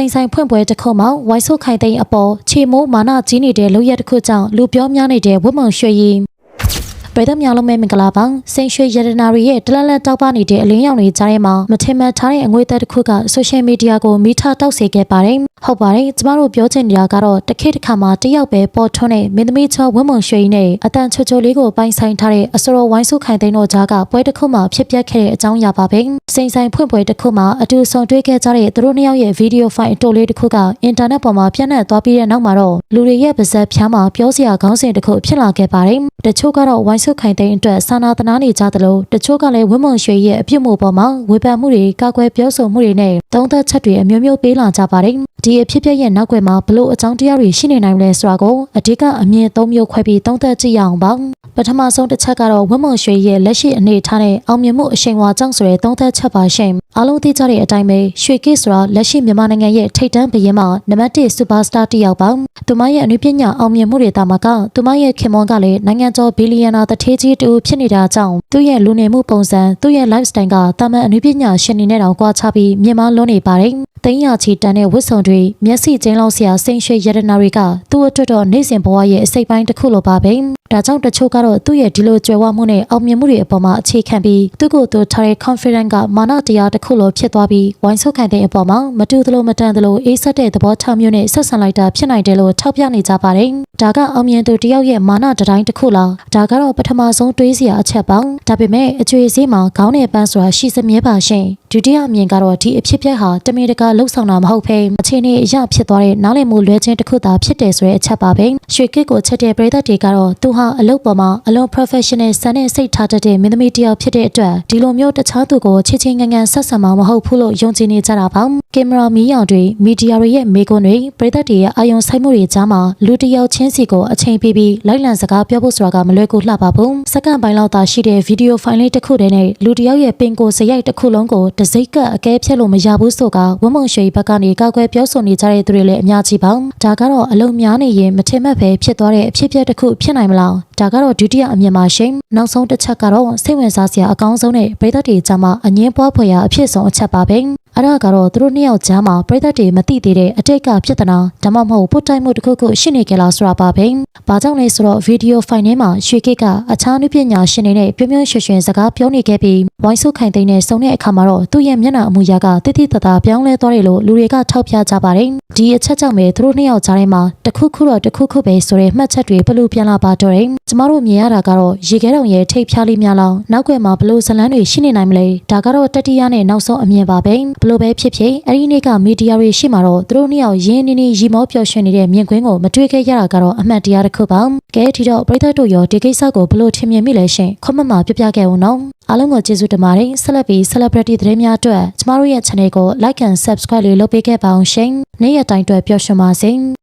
စိန်ဆိုင်ဖွင့်ပွဲတစ်ခုမှာဝိုင်းဆုခိုင်သိန်းအပေါ်ခြေမိုးမာနကြီးနေတဲ့လူရက်တစ်ခုကြောင့်လူပြောများနေတဲ့ဝတ်မုံရွှေရီ ပြည်သူများလုံးမဲမင်္ဂလာပါစိန်ရွှေရတနာရီရဲ့တလက်လက်တောက်ပနေတဲ့အလင်းရောင်တွေကြားထဲမှာမထင်မှတ်ထားတဲ့အငွေသက်တစ်ခုကဆိုရှယ်မီဒီယာကိုမိထားတောက်စေခဲ့ပါတယ်ဟုတ်ပါတယ်ကျမတို့ပြောချင်နေတာကတော့တစ်ခေတ်တစ်ခါမှာတယောက်ပဲပေါ်ထွန်းတဲ့မင်းသမီးချောဝတ်မုံရွှေရီနဲ့အတန်ချိုချိုလေးကိုပိုင်ဆိုင်ထားတဲ့အစရောဝိုင်းဆုခိုင်သိန်းတို့ကြားကပွဲတစ်ခုမှာဖြစ်ပျက်ခဲ့တဲ့အကြောင်းအရာပါပဲစိန်ဆိုင်ဖွင့်ပွဲတစ်ခုမှာအတူဆုံတွေ့ခဲ့ကြတဲ့သူတို့နှစ်ယောက်ရဲ့ဗီဒီယိုဖိုင်အတိုလေးတစ်ခုကအင်တာနက်ပေါ်မှာပြန့်နှံ့သွားပြီးတဲ့နောက်မှာတော့လူတွေရဲ့ပါဇက်ဖြားမှာပြောစရာခေါင်းစဉ်တစ်ခုဖြစ်လာခဲ့ပါတယ်တချို့ကတော့ဝိုင်းဆုခိုင်သိန်းအတွက်စာနာတနာနေကြသလိုတချို့ကလည်းဝင်းမုံရွှေရဲ့အပြစ်မှုပေါ်မှာဝေဖန်မှုတွေကာကွယ်ပြောဆိုမှုတွေနဲ့သုံးသက်ချက်တွေအမျိုးမျိုးပေးလာကြပါတယ်ဒီအဖြစ်အပျက်ရဲ့နောက်ွယ်မှာဘလို့အကြောင်းတရားတွေရှိနေနိုင်မလဲဆိုတာကိုအဓိကအမြင်သုံးမျိုးခွဲပြီးသုံးသပ်ကြည့်ရအောင်ပါပထမဆုံးတစ်ချက်ကတော့ဝင်းမုံရွှေရဲ့လက်ရှိအနေအထားနဲ့အောင်မြင်မှုအရှိန်အဝါကြောင့်ဆိုတဲ့သုံးသပ်ချက်ပါရှင်အားလုံးသိကြတဲ့အတိုင်းပဲရွှေကိဆိုတာလက်ရှိမြန်မာနိုင်ငံရဲ့ထိပ်တန်းဘရင်မှာနံပါတ်1စူပါစတာတစ်ယောက်ပါသူမရဲ့အနုပညာအောင်မြင်မှုတွေတာမှာကသူမရဲ့ခင်မွန်ကလည်းနိုင်ငံကျော်ဘီလီယံနာတထေးကြီးတူဖြစ်နေတာကြောင့်သူ့ရဲ့လူနေမှုပုံစံသူ့ရဲ့ lifestyle ကတာမန်အနုပညာရှင်နေနဲ့တောင်ကွာခြားပြီးမြင်မလွန်းနေပါတယ်သိန်းရချီတန်တဲ့ဝတ်စုံတွေမျက်စိကျင်းလောက်စရာစိန်ရွှေရတနာတွေကသူ့အတွက်တော့နေ့စဉ်ဘဝရဲ့အစိတ်ပိုင်းတစ်ခုလိုပါပဲ။ ဒါကြောင့်တချို့ကတော့သူ့ရဲ့ဒီလိုကြွယ်ဝမှုနဲ့အောင်မြင်မှုတွေအပေါ်မှာအခြေခံပြီးသူ့ကိုယ်သူထားတဲ့ confidence ကမာနတရားတစ်ခုလိုဖြစ်သွားပြီးဝိုင်းဆုပ်ခံတဲ့အပေါ်မှာမတူသလိုမတန်သလိုအေးဆက်တဲ့သဘောထားမျိုးနဲ့ဆက်ဆံလိုက်တာဖြစ်နိုင်တယ်လို့ထောက်ပြနေကြပါတယ်။ဒါကအောင်မြင်သူတယောက်ရဲ့မာနတတိုင်းတစ်ခုလား။ဒါကတော့ပထမဆုံးတွေးစရာအချက်ပေါ့။ဒါပေမဲ့အကျွေးစည်းမှာခေါင်းနဲ့ပန်းဆိုတာရှိစမြဲပါရှင်။ဒုတိယအမြင်ကတော့ဒီအဖြစ်အပျက်ဟာတမင်တကာလှုပ်ဆောင်တာမဟုတ်ဘဲအခြေအနေအရဖြစ်သွားတဲ့နားလည်မှုလွဲခြင်းတစ်ခုသာဖြစ်တယ်ဆိုတဲ့အချက်ပါပဲ။ရွှေကစ်ကိုချက်တဲ့ပရိသတ်တွေကတော့သူဟာအလုပ်ပေါ်မှာအလွန် professional စံနဲ့စိတ်ထားတတ်တဲ့မင်းသမီးတစ်ယောက်ဖြစ်တဲ့အတွက်ဒီလိုမျိုးတခြားသူကိုချစ်ချင်းငန်းငန်းဆက်ဆံမှာမဟုတ်ဘူးလို့ယုံကြည်နေကြတာပါ။ ကင်မရာမီးရောင်တွေမီဒီယာတွေရဲ့မေကွန်းတွေပရိသတ်တွေရဲ့အာယုံဆိုင်မှုတွေကြားမှာလူတစ်ယောက်ချင်းစီကိုအချိန်ပေးပြီးလိုက်လံစကားပြောဖို့ဆိုတာကမလွယ်ကူလှပါဘူး။စက္ကန့်ပိုင်းလောက်သာရှိတဲ့ဗီဒီယိုဖိုင်လေးတစ်ခုတည်းနဲ့လူတစ်ယောက်ရဲ့ပင်ကိုစရိုက်တစ်ခုလုံးကိုတစိမ့်ကပ်အကဲဖြတ်လို့မရဘူးဆိုကဝမုံရွှေဘက်ကနေကောက်ကွယ်ပြောဆိုနေကြတဲ့သူတွေလည်းအများကြီးပါ။ဒါကတော့အလုံးများနေရင်မထင်မှတ်ပဲဖြစ်သွားတဲ့အဖြစ်အပျက်တစ်ခုဖြစ်နိုင်မလား။ဒါကတော့ဒုတိယအမြင်ပါရှင်။နောက်ဆုံးတစ်ချက်ကတော့စိတ်ဝင်စားစရာအကောင်းဆုံးနဲ့ပရိသတ်တွေကြားမှာအငင်းပွားဖွယ်ရာအဖြစ်ဆုံးအချက်ပါပဲ။ အဲ့ဒါကတော့သူတို့နှစ်ယောက်ကြားမှာပရိသတ်တွေမသိသေးတဲ့အတိတ်ကဖြစ်တဲ့နာဒါမှမဟုတ်ပုတ်တိုက်မှုတစ်ခုခုရှိနေကြလားဆိုတာပါပဲ။ဘာကြောင့်လဲဆိုတော့ဗီဒီယိုဖိုင်ထဲမှာရွှေကိတ်ကအခြားနုပညာရှင်တွေနဲ့ပြုံးပြုံးရွှင်ရွှင်စကားပြောနေခဲ့ပြီးဝိုင်းဆုခိုင်သိန်းနဲ့စုံတဲ့အခါမှာတော့သူ့ရဲ့မျက်နှာအမူအရာကတိတိတသားပြောင်းလဲသွားတယ်လို့လူတွေကထောက်ပြကြပါတယ်။ဒီအချက်ကြောင့်ပဲသူတို့နှစ်ယောက်ကြားထဲမှာတစ်ခုခုတော့တစ်ခုခုပဲဆိုတဲ့မှတ်ချက်တွေဘလို့ပြန်လာပါတော့တယ်။ကျမတို့မြင်ရတာကတော့ရေခဲတောင်ရဲ့ထိပ်ဖြားလေးများလောင်နောက်ွယ်မှာဘလို့ဇလန်းတွေရှိနေနိုင်မလဲ။ဒါကတော့တတိယနဲ့နောက်ဆုံးအမြင်ပါပဲ။ဘလို့ပဲဖြစ်ဖြစ်အဲ့ဒီနေ့ကမီဒီယာတွေရှိမှာတော့သူတို့နှစ်ယောက်ရင်းနှီးနှီးရီမောပျော်ရွှင်နေတဲ့မြင်ကွင်းကိုမတွေ့ခဲ့ရတာကတော့အမှတ်တရားတစ်ခုပါ။ကဲဒီတော့ပရိသတ်တို့ရောဒီကိစ္စကိုဘလို့ထင်မြင်မိလဲရှင်။ခွန်မမပြပြခဲ့ဦးနော်။အားလုံးကိုကျေးဇူးတင်ပါတယ်ဆက်လက်ပြီး celebrity သတင်းများအတွက်ကျမတို့ရဲ့ channel ကို like and subscribe လေးလုပ်ပေးခဲ့ပါအောင်ရှင်နေ့ရက်တိုင်းအတွက်ပျော်ရွှင်ပါစေ